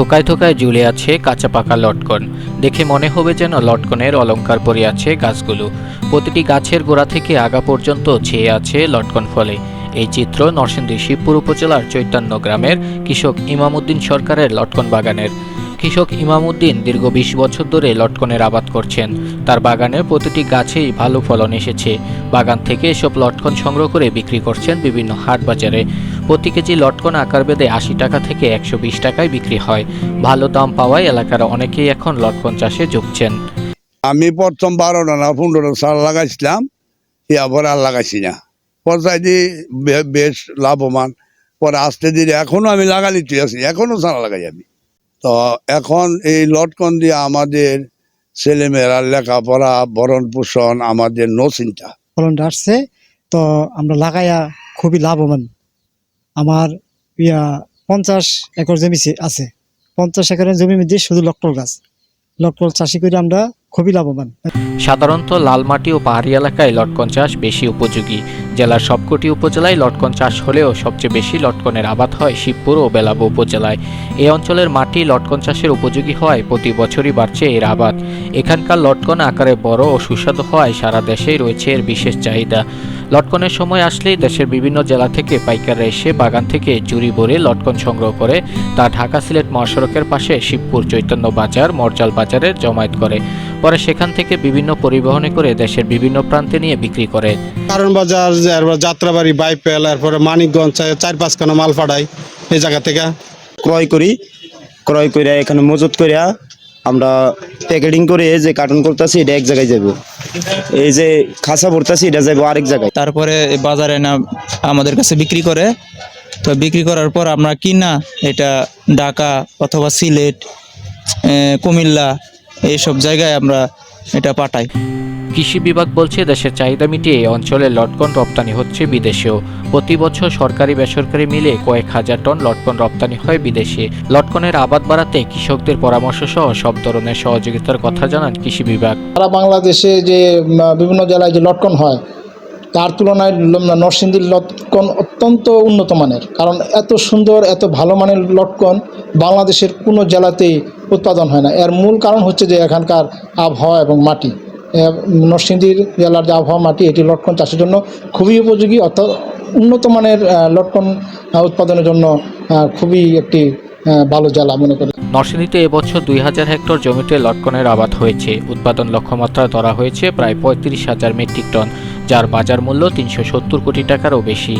থোকায় থোকায় ঝুলে আছে কাঁচা পাকা লটকন। দেখে মনে হবে যেন লটকনের অলংকার পরে আছে গাছগুলো। প্রতিটি গাছের গোড়া থেকে আগা পর্যন্ত ছেয়ে আছে লটকন ফলে। এই চিত্র নরসিংদী শিবপুর উপজেলার চৈতন্য গ্রামের কৃষক ইমামুদ্দিন সরকারের লটকন বাগানের। কৃষক ইমামুদ্দিন দীর্ঘ বিশ বছর ধরে লটকনের আবাদ করছেন। তার বাগানের প্রতিটি গাছেই ভালো ফলন এসেছে। বাগান থেকে এসব লটকন সংগ্রহ করে বিক্রি করছেন বিভিন্ন হাট বাজারে। প্রতি কেজি লটকন আকার বেঁধে আশি টাকা থেকে একশো বিশ টাকায় বিক্রি হয়। ভালো দাম পাওয়ায় এলাকার অনেকেই এখন লটকন চাষে ঝুঁকছেন আমি প্রথম বারোটা না পনেরো সাল লাগাইছিলাম ইয়ারপরে আর লাগাইছি না। পর্যায়ে দিয়ে বেশ লাভবান পরে আসতে ধীরে এখনও আমি লাগালি তুই আছি এখনও সারা লাগাই আমি। তো এখন এই লটকন দিয়ে আমাদের ছেলেমেয়েরা লেখাপড়া ভরণ পোষণ আমাদের নো চিন্তা ফলনটা আসছে তো আমরা লাগাইয়া খুবই লাভবান। আমার ইয়া পঞ্চাশ একর জমি আছে। পঞ্চাশ একরের জমির মধ্যে শুধু লক্টল গাছ। লকটল চাষি করে আমরা খুবই লাভবান। সাধারণত লাল মাটি ও পাহাড়ি এলাকায় লটকন চাষ বেশি উপযোগী। জেলার সবকটি উপজেলায় লটকন চাষ হলেও সবচেয়ে বেশি লটকনের আবাদ হয় শিবপুর ও বেলাবো উপজেলায়। এই অঞ্চলের মাটি লটকন চাষের উপযোগী হওয়ায় প্রতি বছরই বাড়ছে এর আবাদ। এখানকার লটকন আকারে বড় ও সুস্বাদু হওয়ায় সারা দেশেই রয়েছে এর বিশেষ চাহিদা। লটকনের সময় আসলেই দেশের বিভিন্ন জেলা থেকে পাইকাররা এসে বাগান থেকে জুড়ি ভরে লটকন সংগ্রহ করে তা ঢাকা সিলেট মহাসড়কের পাশে শিবপুর চৈতন্য বাজার, মরজাল বাজারে জমায়েত করে। পরে সেখান থেকে বিভিন্ন পরিবহনে করে দেশের বিভিন্ন প্রান্তে নিয়ে বিক্রি করে। কারণ বাজার যাত্রাবাড়ি বাইপেল এরপরে মানিকগঞ্জ চার- পাঁচখানা মাল পাঠাই এই জায়গা থেকে। ক্রয় করি ক্রয় করে এখানে মজুত করিয়া আমরা প্যাকেটিং করে যে কার্টুন করতেছি এটা এক জায়গায় যাব এই যে খাসা ভরতাছি এটা যাব আরেক জায়গায়। তারপরে বাজারে না আমাদের কাছে বিক্রি করে। তো বিক্রি করার পর আমরা কিনা এটা ঢাকা অথবা সিলেট কুমিল্লা এইসব জায়গায় আমরা এটা পাঠাই। কৃষি বিভাগ বলছে দেশের চাহিদা মিটিয়ে এই অঞ্চলে লটকন রপ্তানি হচ্ছে বিদেশেও। প্রতি বছর সরকারি বেসরকারি মিলে কয়েক হাজার টন লটকন রপ্তানি হয় বিদেশে। লটকনের আবাদ বাড়াতে কৃষকদের পরামর্শ সহ সব ধরনের সহযোগিতার কথা জানান কৃষি বিভাগ। সারা বাংলাদেশে যে বিভিন্ন জেলায় যে লটকন হয় তার তুলনায় নরসিংদীর লটকন অত্যন্ত উন্নত মানের। কারণ এত সুন্দর এত ভালো মানের লটকন বাংলাদেশের কোনো জেলাতেই উৎপাদন হয় না। এর মূল কারণ হচ্ছে যে এখানকার আবহাওয়া এবং মাটি। নরসিংদীর জেলার যে আবহাওয়া মাটি, এটি লটকন চাষের জন্য খুবই উপযোগী অর্থাৎ উন্নত মানের লটকন উৎপাদনের জন্য খুবই একটি ভালো জেলা মনে করি। নরসিংদীতে এবছর দুই হাজার হেক্টর জমিতে লটকনের আবাদ হয়েছে। উৎপাদন লক্ষ্যমাত্রা ধরা হয়েছে প্রায় পঁয়ত্রিশ হাজার মেট্রিক টন, যার বাজার মূল্য তিনশো সত্তর কোটি টাকারও বেশি।